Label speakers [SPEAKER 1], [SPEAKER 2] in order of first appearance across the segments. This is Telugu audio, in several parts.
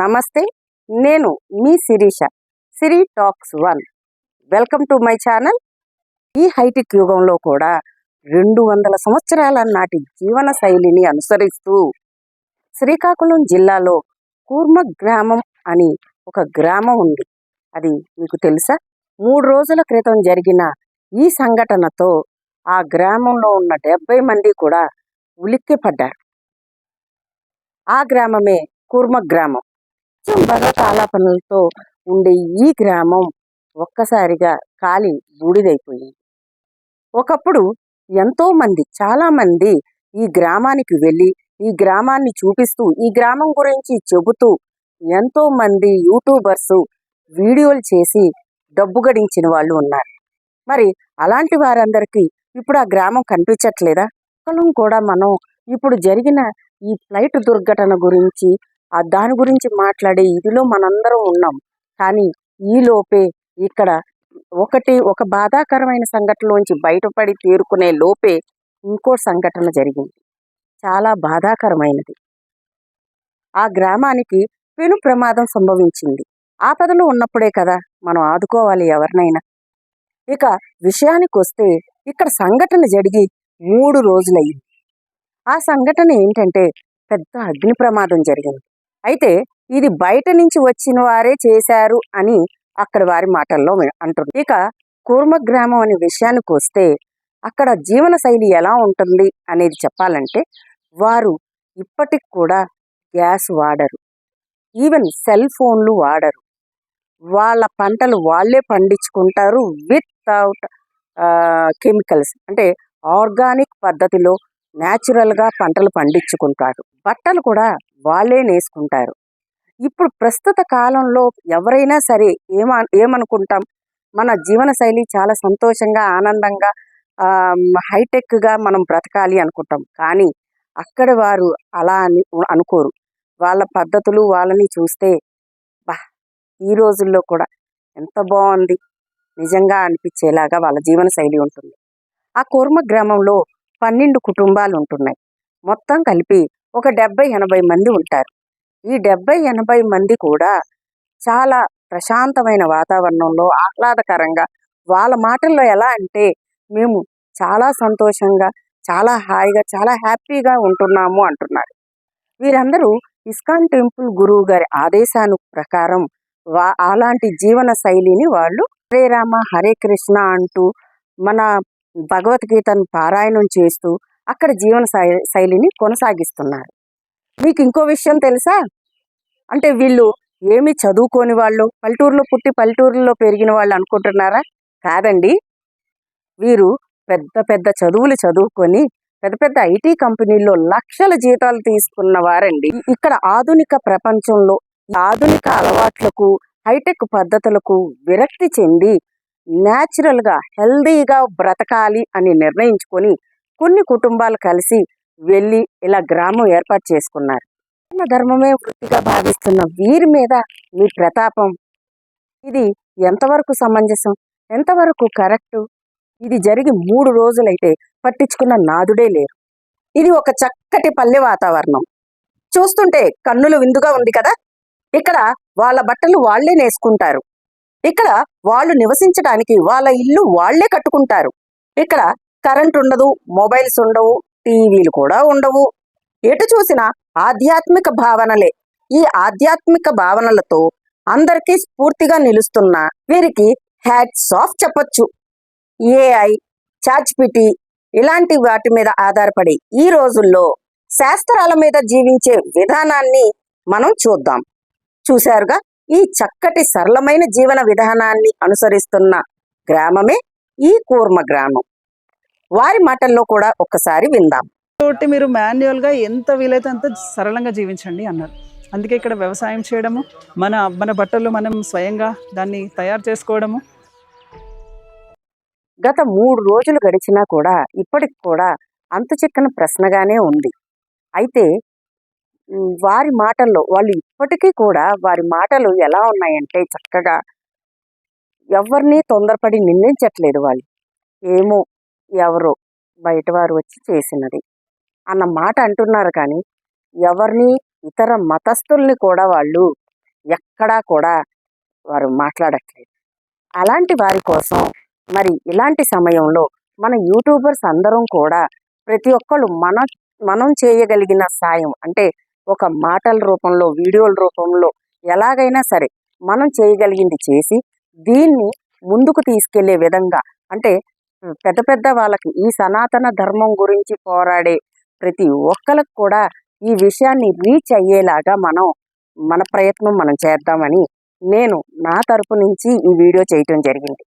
[SPEAKER 1] నమస్తే నేను మీ Shirisha Siri talks one. Welcome to my channel. ఈ హైటెక్ యుగంలో కూడా రెండు వందల సంవత్సరాల నాటి జీవన శైలిని అనుసరిస్తూ శ్రీకాకుళం జిల్లాలో కూర్మ గ్రామం అని ఒక గ్రామం ఉంది. అది మీకు తెలుసా? మూడు రోజుల క్రితం జరిగిన ఈ సంఘటనతో ఆ గ్రామంలో ఉన్న డెబ్బై మంది కూడా ఉలిక్కి పడ్డారు ఆ గ్రామమే కూర్మ గ్రామం. నిత్యం భగవత్ ఉండే ఈ గ్రామం ఒక్కసారిగా కాలి బూడిదైపోయింది. ఒకప్పుడు ఎంతో మంది చాలా మంది ఈ గ్రామానికి వెళ్ళి ఈ గ్రామాన్ని చూపిస్తూ ఈ గ్రామం గురించి చెబుతూ ఎంతో మంది యూట్యూబర్స్ వీడియోలు చేసి డబ్బు గడించిన వాళ్ళు ఉన్నారు. మరి అలాంటి వారందరికీ ఇప్పుడు ఆ గ్రామం కనిపించట్లేదా? ఒక్కరం కూడా మనం ఇప్పుడు జరిగిన ఈ ఫ్లైట్ దుర్ఘటన గురించి ఆ దాని గురించి మాట్లాడే ఇదిలో మనందరం ఉన్నాం. కానీ ఈలోపే ఇక్కడ ఒకటి ఒక బాధాకరమైన సంఘటనలోంచి బయటపడి తేరుకునే లోపే ఇంకో సంఘటన జరిగింది. చాలా బాధాకరమైనది. ఆ గ్రామానికి పెను ప్రమాదం సంభవించింది. ఆపదలు ఉన్నప్పుడే కదా మనం ఆదుకోవాలి ఎవరినైనా. ఇక విషయానికి వస్తే ఇక్కడ సంఘటన జరిగి మూడు రోజులయ్యింది. ఆ సంఘటన ఏంటంటే పెద్ద అగ్ని ప్రమాదం జరిగింది. అయితే ఇది బయట నుంచి వచ్చిన వారే చేశారు అని అక్కడ వారి మాటల్లో మే- అంటుంది. ఇక కూర్మ గ్రామం అనే విషయానికి వస్తే అక్కడ జీవన శైలి ఎలా ఉంటుంది అనేది చెప్పాలంటే వారు ఇప్పటికి కూడా గ్యాస్ వాడరు. ఈవెన్ సెల్ ఫోన్లు వాడరు. వాళ్ళ పంటలు వాళ్ళే పండించుకుంటారు వితౌట్ కెమికల్స్. అంటే ఆర్గానిక్ పద్ధతిలో న్యాచురల్గా పంటలు పండించుకుంటారు. బట్టలు కూడా వాళ్ళే నేసుకుంటారు. ఇప్పుడు ప్రస్తుత కాలంలో ఎవరైనా సరే ఏమ ఏమనుకుంటాం? మన జీవన శైలి చాలా సంతోషంగా ఆనందంగా హైటెక్గా మనం బ్రతకాలి అనుకుంటాం. కానీ అక్కడ వారు అలా అని అనుకోరు. వాళ్ళ పద్ధతులు వాళ్ళని చూస్తే బా ఈ రోజుల్లో కూడా ఎంత బాగుంది. నిజంగా అనిపించేలాగా వాళ్ళ జీవన శైలి ఉంటుంది. ఆ కూర్మ గ్రామంలో పన్నెండు కుటుంబాలు ఉంటున్నాయి మొత్తం కలిపి ఒక డెబ్బై ఎనభై మంది ఉంటారు. ఈ డెబ్బై ఎనభై మంది కూడా చాలా ప్రశాంతమైన వాతావరణంలో ఆహ్లాదకరంగా వాళ్ళ మాటల్లో ఎలా అంటే మేము చాలా సంతోషంగా చాలా హాయిగా చాలా హ్యాపీగా ఉంటున్నాము అంటున్నారు. వీరందరూ ఇస్కాన్ టెంపుల్ గురువు గారి ఆదేశాను ప్రకారం వా అలాంటి జీవన శైలిని వాళ్ళు హరే రామ హరే కృష్ణ అంటూ మన భగవద్గీతను పారాయణం చేస్తూ అక్కడ జీవన శై- శైలిని కొనసాగిస్తున్నారు. మీకు ఇంకో విషయం తెలుసా? అంటే వీళ్ళు ఏమి చదువుకోని వాళ్ళు పల్లెటూరులో పుట్టి పల్లెటూరులో పెరిగిన వాళ్ళు అనుకుంటున్నారా? కాదండి. వీరు పెద్ద పెద్ద చదువులు చదువుకొని పెద్ద పెద్ద ఐటీ కంపెనీల్లో లక్షల జీతాలు తీసుకున్న వారండి. ఇక్కడ ఆధునిక ప్రపంచంలో ఆధునిక అలవాట్లకు హైటెక్ పద్ధతులకు విరక్తి చెంది న్యాచురల్గా గా హెల్దీగా బ్రతకాలి అని నిర్ణయించుకొని కొన్ని కుటుంబాలు కలిసి వెళ్ళి ఇలా గ్రామం ఏర్పాటు చేసుకున్నారు. ధర్మమే వృత్తిగా భావిస్తున్న వీరి మీద మీ ప్రతాపం ఇది ఎంతవరకు సమంజసం ఎంతవరకు కరెక్ట్? ఇది జరిగి మూడు రోజులైతే పట్టించుకున్న నాదుడే లేరు. ఇది ఒక చక్కటి పల్లె వాతావరణం. చూస్తుంటే కన్నుల విందుగా ఉంది కదా? ఇక్కడ వాళ్ళ బట్టలు వాళ్ళే నేసుకుంటారు. ఇక్కడ వాళ్ళు నివసించడానికి వాళ్ళ ఇల్లు వాళ్ళే కట్టుకుంటారు. ఇక్కడ కరెంట్ ఉండదు మొబైల్స్ ఉండవు టీవీలు కూడా ఉండవు. ఎటు చూసినా ఆధ్యాత్మిక భావనలే. ఈ ఆధ్యాత్మిక భావనలతో అందరికీ స్ఫూర్తిగా నిలుస్తున్న వీరికి హ్యాట్స్ ఆఫ్ చెప్పొచ్చు. ఏఐ చాచ్పిటి ఇలాంటి వాటి మీద ఆధారపడి ఈ రోజుల్లో శాస్త్రాల మీద జీవించే విధానాన్ని మనం చూద్దాం. చూశారుగా? ఈ చక్కటి సరళమైన జీవన విధానాన్ని అనుసరిస్తున్న గ్రామమే ఈ కూర్మ గ్రామం. వారి మాటల్లో కూడా ఒక్కసారి విందాం.
[SPEAKER 2] కాబట్టి మీరు మాన్యువల్గా ఎంత వీలైతే అంత సరళంగా జీవించండి అన్నారు. అందుకే ఇక్కడ వ్యవసాయం చేయడము మన మన బట్టలు మనం స్వయంగా దాన్ని తయారు చేసుకోవడము.
[SPEAKER 1] గత మూడు రోజులు గడిచినా కూడా ఇప్పటికి కూడా అంత చిక్కని ప్రశ్నగానే ఉంది. అయితే వారి మాటల్లో వాళ్ళు ఇప్పటికీ కూడా వారి మాటలు ఎలా ఉన్నాయంటే చక్కగా ఎవరిని తొందరపడి నిందించట్లేదు వాళ్ళు. ఏమో ఎవరో బయట వారు వచ్చి చేసినది అన్న మాట అంటున్నారు కానీ ఎవరిని ఇతర మతస్థుల్ని కూడా వాళ్ళు ఎక్కడా కూడా వారు మాట్లాడట్లేదు. అలాంటి వారి కోసం మరి ఇలాంటి సమయంలో మన యూట్యూబర్స్ అందరం కూడా ప్రతి ఒక్కళ్ళు మన మనం చేయగలిగిన సాయం అంటే ఒక మాటల రూపంలో వీడియోల రూపంలో ఎలాగైనా సరే మనం చేయగలిగింది చేసి దీన్ని ముందుకు తీసుకెళ్ళే విధంగా అంటే పెద్ద పెద్ద వాళ్ళకి ఈ సనాతన ధర్మం గురించి పోరాడే ప్రతి ఒక్కరికి కూడా ఈ విషయాన్ని రీచ్ అయ్యేలాగా మనం మన ప్రయత్నం మనం చేద్దామని నేను నా తరపు నుంచి ఈ వీడియో చేయటం జరిగింది.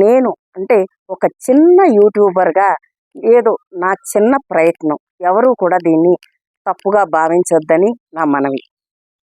[SPEAKER 1] నేను అంటే ఒక చిన్న యూట్యూబర్గా ఏదో నా చిన్న ప్రయత్నం ఎవరూ కూడా దీన్ని తప్పుగా భావించొద్దని నా మనవి.